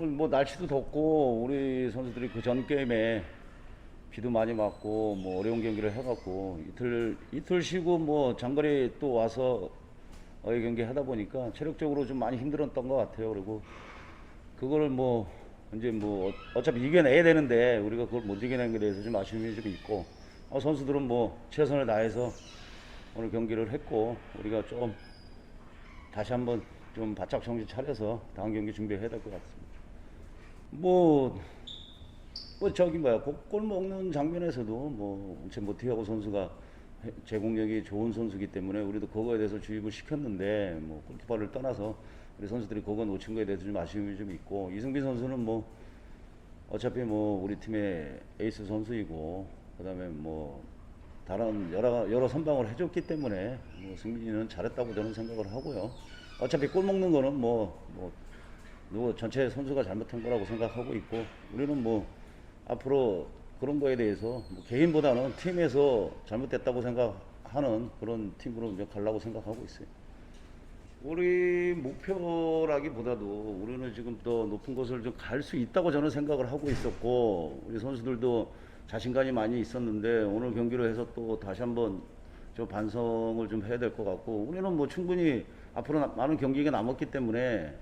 오늘 뭐 날씨도 덥고 우리 선수들이 그 전 게임에 비도 많이 맞고 뭐 어려운 경기를 해갖고 이틀 이틀 쉬고 뭐 장거리 또 와서 어의 경기 하다 보니까 체력적으로 좀 많이 힘들었던 것 같아요. 그리고 그거를 뭐 이제 뭐 어- 어차피 이겨내야 되는데 우리가 그걸 못 이겨낸 것에 대해서 좀 아쉬움이 좀 있고 어, 선수들은 뭐 최선을 다해서 오늘 경기를 했고 우리가 좀 다시 한번 좀 바짝 정신 차려서 다음 경기 준비해야 될 것 같습니다. 뭐, 뭐 저기 뭐야 골- 골 먹는 장면에서도 뭐제 모티하고 선수가 해- 제공력이 좋은 선수기 때문에 우리도 그거에 대해서 주입을 시켰는데 뭐 골키퍼를 떠나서 우리 선수들이 그거 놓친 거에 대해서 좀 아쉬움이 좀 있고 이승빈 선수는 뭐 어차피 뭐 우리 팀의 에이스 선수이고 그다음에 뭐 다른 여러 여러 선방을 해줬기 때문에 뭐 승빈이는 잘했다고 저는 생각을 하고요. 어차피 골 먹는 거는 뭐 뭐 누구 전체 선수가 잘못한 거라고 생각하고 있고 우리는 뭐 앞으로 그런 거에 대해서 뭐 개인보다는 팀에서 잘못됐다고 생각하는 그런 팀으로 이제 가려고 생각하고 있어요. 우리 목표라기보다도 우리는 지금 더 높은 곳을 좀 갈 수 있다고 저는 생각을 하고 있었고 우리 선수들도 자신감이 많이 있었는데 오늘 경기로 해서 또 다시 한번 좀 반성을 좀 해야 될 것 같고 우리는 뭐 충분히 앞으로 나- 많은 경기가 남았기 때문에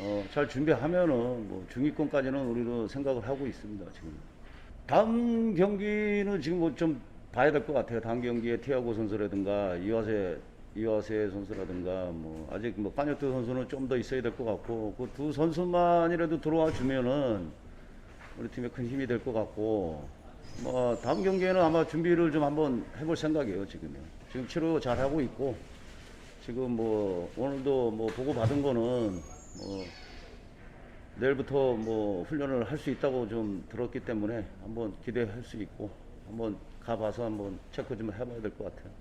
어, 잘 준비하면은 뭐 중위권까지는 우리도 생각을 하고 있습니다 지금. 다음 경기는 지금 뭐 좀 봐야 될 것 같아요. 다음 경기에 티아고 선수라든가 이화세 이화세 선수라든가 뭐 아직 뭐 까녀트 선수는 좀 더 있어야 될 것 같고 그 두 선수만이라도 들어와 주면은 우리 팀에 큰 힘이 될 것 같고 뭐 다음 경기에는 아마 준비를 좀 한번 해볼 생각이에요 지금요. 지금 치료 잘 하고 있고 지금 뭐 오늘도 뭐 보고 받은 거는 뭐 내일부터 뭐 훈련을 할 수 있다고 좀 들었기 때문에 한번 기대할 수 있고 한번 가봐서 한번 체크 좀 해봐야 될 것 같아요.